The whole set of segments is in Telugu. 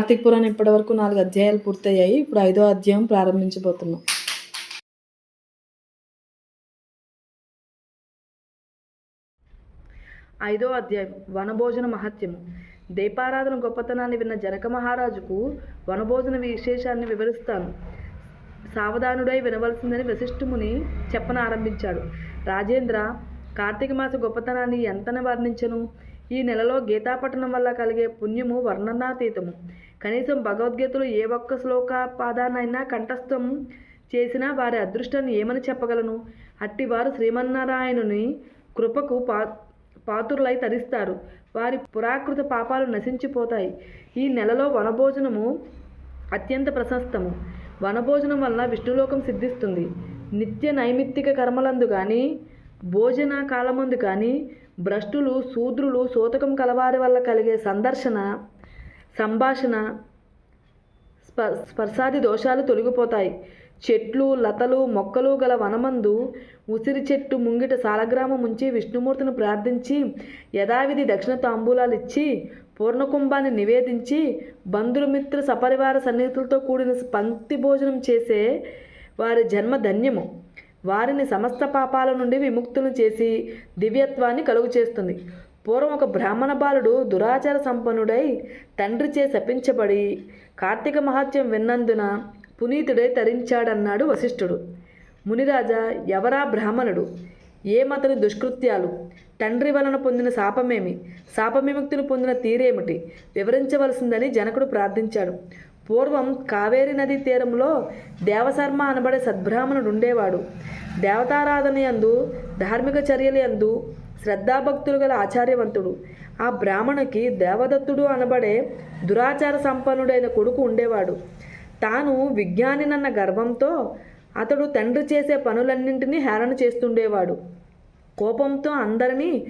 కార్తీక పురాణం ఇప్పటివరకు నాలుగు అధ్యాయాలు పూర్తయ్యాయి. ఇప్పుడు ఐదో అధ్యాయం ప్రారంభించబోతున్నాం. ఐదో అధ్యాయం. వనభోజన మహత్యము. దీపారాధన గొప్పతనాన్ని విన్న జనక మహారాజుకు వనభోజన విశేషాన్ని వివరిస్తాను. సావధానుడై వినవలసిందని వశిష్ఠుముని చెప్పన ఆరంభించాడు రాజేంద్ర కార్తీక మాస గొప్పతనాన్ని ఎంతన వర్ణించను? ఈ నెలలో గీతాపఠనం వల్ల కలిగే పుణ్యము వర్ణనాతీతము. కనీసం భగవద్గీతలో ఏ ఒక్క శ్లోక పాదానైనా కంఠస్థం చేసినా వారి అదృష్టాన్ని ఏమని చెప్పగలను? అట్టివారు శ్రీమన్నారాయణుని కృపకు పా పాతురులై తరిస్తారు. వారి పురాకృత పాపాలు నశించిపోతాయి. ఈ నెలలో వనభోజనము అత్యంత ప్రశస్తము. వనభోజనం వలన విష్ణులోకం సిద్ధిస్తుంది. నిత్య నైమిత్తిక కర్మలందు కానీ భోజన కాలమందు కానీ భ్రష్టులు శూద్రులు సూతకం కలవారి వల్ల కలిగే సందర్శన సంభాషణ స్ప స్పర్శాది దోషాలు తొలగిపోతాయి. చెట్లు లతలు మొక్కలు గల వనమందు ఉసిరి చెట్టు ముంగిట సాలగ్రామం ఉంచి విష్ణుమూర్తిని ప్రార్థించి యథావిధి దక్షిణ తాంబూలాలు ఇచ్చి పూర్ణకుంభాన్ని నివేదించి బంధుమిత్ర సపరివార సన్నిహితులతో కూడిన పంక్తి భోజనం చేసే వారి జన్మ ధన్యము. వారిని సమస్త పాపాల నుండి విముక్తులు చేసి దివ్యత్వాన్ని కలుగు చేస్తుంది పూర్వం ఒక బ్రాహ్మణ బాలుడు దురాచార సంపన్నుడై తండ్రిచే శపించబడి కార్తీక మహాత్యం విన్నందున పునీతుడై తరించాడన్నాడు వశిష్ఠుడు. మునిరాజా ఎవరా బ్రాహ్మణుడు? ఏమతని దుష్కృత్యాలు? తండ్రి వలన పొందిన శాపమేమి? శాపవిముక్తిని పొందిన తీరేమిటి? వివరించవలసిందని జనకుడు ప్రార్థించాడు. పూర్వం కావేరి నదీ తీరంలో దేవశర్మ అనబడే సద్బ్రాహ్మణుడు ఉండేవాడు దేవతారాధన యందు ధార్మిక చర్యల యందు శ్రద్ధాభక్తులు గల ఆచార్యవంతుడు. ఆ బ్రాహ్మణుకి దేవదత్తుడు అనబడే దురాచార సంపన్నుడైన కొడుకు ఉండేవాడు. తాను విజ్ఞానినన్న గర్వంతో అతడు తండ్రి చేసే పనులన్నింటినీ హేళన చేస్తుండేవాడు. కోపంతో అందరినీ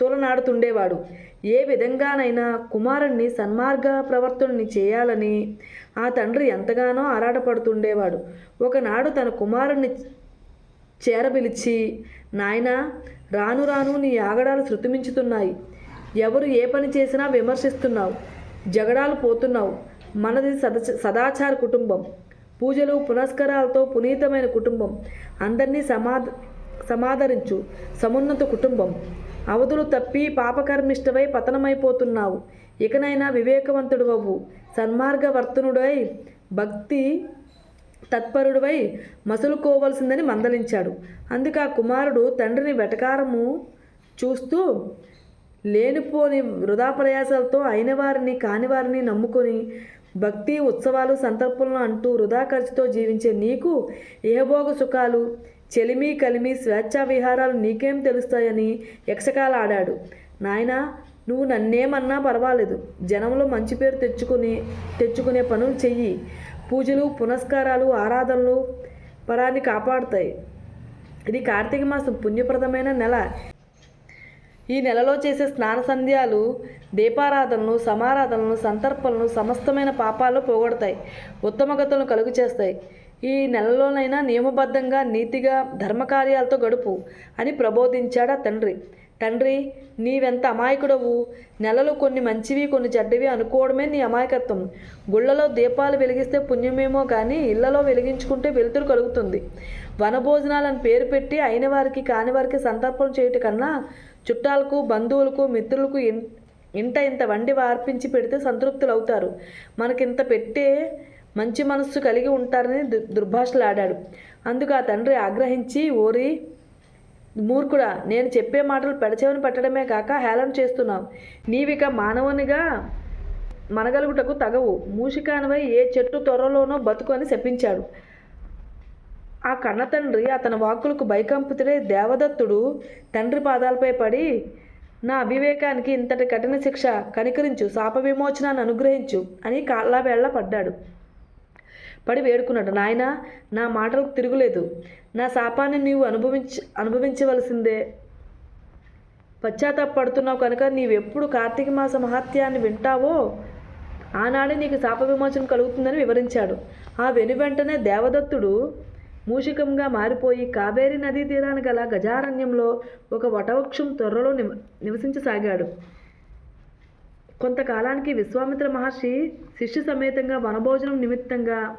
తోలనాడుతుండేవాడు. ఏ విధంగానైనా కుమారుణ్ణి సన్మార్గ ప్రవర్తనని చేయాలని ఆ తండ్రి ఎంతగానో ఆరాటపడుతుండేవాడు. ఒకనాడు తన కుమారుణ్ణి చేరపిలిచి నాయనా రాను రాను నీ ఆగడాలు శృతిమించుతున్నాయి. ఎవరు ఏ పని చేసినా విమర్శిస్తున్నావు. జగడాలు పోతున్నావు. మనది సద సదాచార కుటుంబం. పూజలు పునస్కారాలతో పునీతమైన కుటుంబం. అందరినీ సమాధ సమాదరించు. సమున్నత కుటుంబం. అవధులు తప్పి పాపకర్మిష్టవై పతనమైపోతున్నావు. ఇకనైనా వివేకవంతుడు అవ్వు సన్మార్గవర్తనుడై భక్తి తత్పరుడివై మసులుకోవలసిందని మందలించాడు. అందుకు ఆ కుమారుడు తండ్రిని వెటకారము చూస్తూ లేనిపోని వృధా ప్రయాసాలతో అయిన వారిని కాని వారిని నమ్ముకొని భక్తి ఉత్సవాలు సంతర్పణలు అంటూ వృధా ఖర్చుతో జీవించే నీకు ఏభోగ సుఖాలు చెలిమి కలిమి స్వేచ్ఛా విహారాలు నీకేం తెలుస్తాయని యక్షకాలు ఆడాడు. నాయనా నువ్వు నన్నేమన్నా పర్వాలేదు. జనంలో మంచి పేరు తెచ్చుకుని తెచ్చుకునే పనులు చెయ్యి. పూజలు పునస్కారాలు ఆరాధనలు పరాన్ని కాపాడుతాయి. ఇది కార్తీక మాసం పుణ్యప్రదమైన నెల. ఈ నెలలో చేసే స్నాన సంధ్యాలు దీపారాధనలు సమారాధనలు సంతర్పణలు సమస్తమైన పాపాలు పోగొడతాయి. ఉత్తమగతులను కలుగు చేస్తాయి ఈ నెలలోనైనా నియమబద్ధంగా నీతిగా ధర్మకార్యాలతో గడుపు అని ప్రబోధించాడా ఆ తండ్రి. తండ్రి నీవెంత అమాయకుడవు? నెలలు కొన్ని మంచివి కొన్ని చెడ్డవి అనుకోవడమే నీ అమాయకత్వం. గుళ్ళలో దీపాలు వెలిగిస్తే పుణ్యమేమో కానీ ఇళ్ళలో వెలిగించుకుంటే వెలుతురు కలుగుతుంది. వనభోజనాలను పేరు పెట్టి అయిన వారికి కాని వారికి సంతర్పణ చేయటం కన్నా చుట్టాలకు బంధువులకు మిత్రులకు ఇంట ఇంత వండి వార్పించి పెడితే సంతృప్తులు అవుతారు మనకింత పెట్టే మంచి మనస్సు కలిగి ఉంటారని దు- దుర్భాషలాడాడు అందుకు ఆ తండ్రి ఆగ్రహించి ఓరి మూర్ఖుడా నేను చెప్పే మాటలు పెడచెవిని పెట్టడమే కాక హేళన చేస్తున్నావు. నీవిక మానవునిగా మనగలుగుటకు తగవు. మూషికానివై ఏ చెట్టు త్వరలోనో బతుకు అని శపించాడు. ఆ కన్న తండ్రి అతని వాక్కులకు బైకంపుతుడే దేవదత్తుడు తండ్రి పాదాలపై పడి నా అవివేకానికి ఇంతటి కఠిన శిక్ష కనికరించు. శాప విమోచనాన్ని అనుగ్రహించు అని కాళ్ళవేళ్ళ పడ్డాడు. పడి వేడుకున్నాడు నాయన నా మాటలకు తిరుగులేదు. నా శాపాన్ని నీవు అనుభవించ అనుభవించవలసిందే. పశ్చాత్తాపడుతున్నావు కనుక నీవెప్పుడు కార్తీక మాస మహత్యాన్ని వింటావో? ఆనాడే నీకు శాప విమోచనం కలుగుతుందని వివరించాడు. ఆ వెను వెంటనే దేవదత్తుడు మూషికంగా మారిపోయి కావేరీ నదీ తీరాన గల గజారణ్యంలో ఒక వటవృక్షం త్వరలో నివ నివసించసాగాడు. కొంతకాలానికి విశ్వామిత్ర మహర్షి శిష్య సమేతంగా వనభోజనం నిమిత్తంగా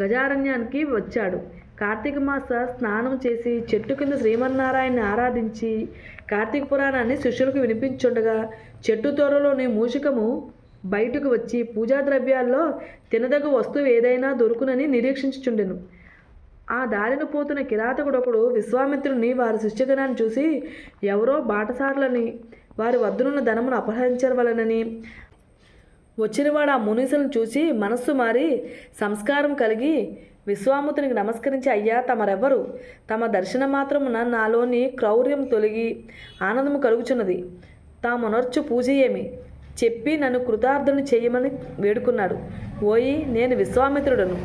గజారణ్యానికి వచ్చాడు. కార్తీక మాస స్నానం చేసి చెట్టు కింద శ్రీమన్నారాయణని ఆరాధించి కార్తీక పురాణాన్ని శిష్యులకు వినిపించుండగా చెట్టు తోరలోని మూషికము బయటకు వచ్చి పూజా ద్రవ్యాల్లో తినదగ వస్తువు ఏదైనా దొరుకునని నిరీక్షించుచుండెను. ఆ దారిన పోతున్న కిరాతకుడొకడు విశ్వామిత్రుని వారి శిష్యగణాన్ని చూసి ఎవరో బాటసారులని వారి వద్దనున్న ధనమును అపహరించవలనని వచ్చినవాడు ఆ మునీసులను చూసి మనస్సు మారి సంస్కారం కలిగి విశ్వామిత్రునికి నమస్కరించి అయ్యా తమరెవ్వరు? తమ దర్శన మాత్రమున నాలోని క్రౌర్యం తొలగి ఆనందము కలుగుచున్నది. తామునర్చు పూజ ఏమి? చెప్పి నన్ను కృతార్థుని చేయమని వేడుకున్నాడు. ఓయి నేను విశ్వామిత్రుడను.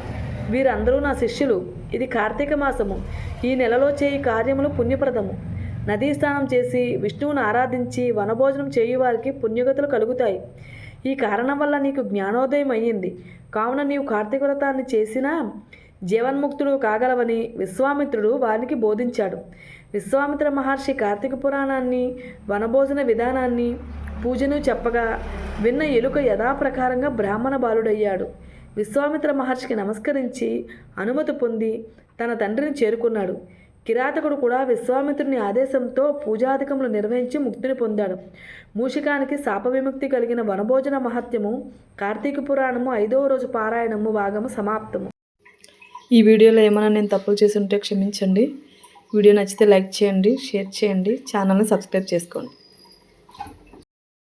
వీరందరూ నా శిష్యులు. ఇది కార్తీక మాసము. ఈ నెలలో చేయి కార్యములు పుణ్యప్రదము. నదీ స్నానం చేసి విష్ణువును ఆరాధించి వనభోజనం చేయువారికి పుణ్యగతులు కలుగుతాయి. ఈ కారణం వల్ల నీకు జ్ఞానోదయం అయ్యింది. కావున నీవు కార్తీక వ్రతాన్ని చేసినా జీవన్ముక్తుడు కాగలవని విశ్వామిత్రుడు వారికి బోధించాడు. విశ్వామిత్ర మహర్షి కార్తీక పురాణాన్ని వనభోజన విధానాన్ని పూజను చెప్పగా విన్న ఎలుక యథాప్రకారంగా బ్రాహ్మణ బాలుడయ్యాడు. విశ్వామిత్ర మహర్షికి నమస్కరించి అనుమతి పొంది తన తండ్రిని చేరుకున్నాడు. కిరాతకుడు కూడా విశ్వామిత్రుని ఆదేశంతో పూజాధికములు నిర్వహించి ముక్తిని పొందాడు. మూషికానికి శాప విముక్తి కలిగిన వనభోజన మహత్యము కార్తీక పురాణము ఐదవ రోజు పారాయణము భాగము సమాప్తము. ఈ వీడియోలో ఏమైనా నేను తప్పులు చేసి ఉంటే క్షమించండి. వీడియో నచ్చితే లైక్ చేయండి షేర్ చేయండి ఛానల్ని సబ్స్క్రైబ్ చేసుకోండి.